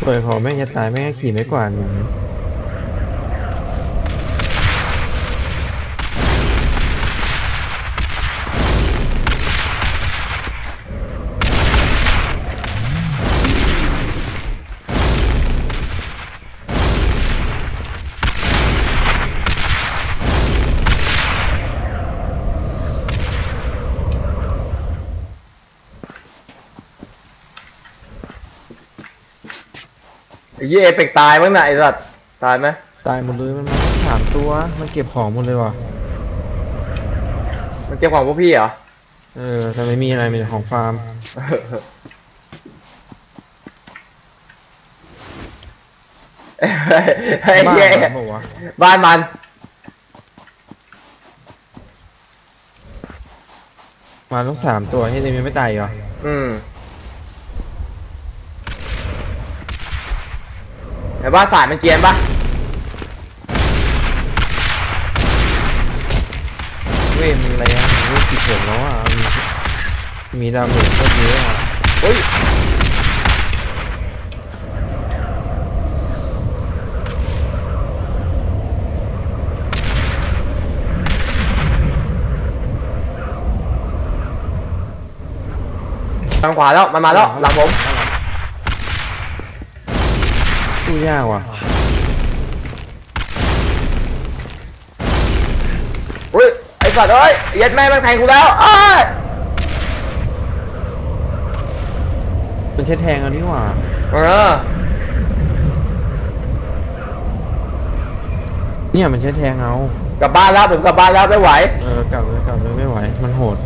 สวยขอแม่งจะตายแม่งขี่ไม่กวาดหนี ไอ้ยี่เอฟเฟกต์ตายมั้งน่ะไอ้สัตว์ตายไหมตายหมดเลยมันมาสามตัว มันเก็บของหมดเลยว่ะ มันเจ็บของพวกพี่เหรอ เออแต่ไม่มีอะไรมีแต่ของฟาร์มเฮ้ยไอ้บ้าเหี้ยเหรอบอกว่าวะบ้านมันมาต้องสามตัวให้เต็มยังไม่ตายอีกเหรอ อืม แต่บ้าสายมันเกียนปะเว้ยมันอะไรอะมันติดผมแล้วอะมีมีดาเมจก็เยอะอะเฮ้ยทางขวาแล้ว มันมาแล้ว หลังผม สู้ยากว่ะอุ้ยไอ้สัตว์เอ้ยเย็ดแม่แม่งแทงกูแล้วอ้ายมันใช้แทงเอานี่หว่าเออเนี่ยมันใช้แทงเอากลับบ้านแล้วผมกลับบ้านแล้วไม่ไหวเออกลับเลยกลับเลยไม่ไหว มันโหด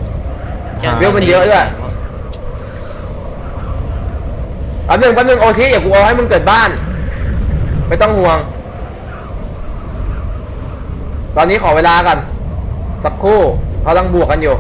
เรื่องมันเยอะด้วยแป๊บนึงแป๊บนึงโอทีอย่ากูเอาให้มึงเกิดบ้าน ไม่ต้องห่วง ตอนนี้ขอเวลากัน สักครู่เขากำลังบวกกันอยู่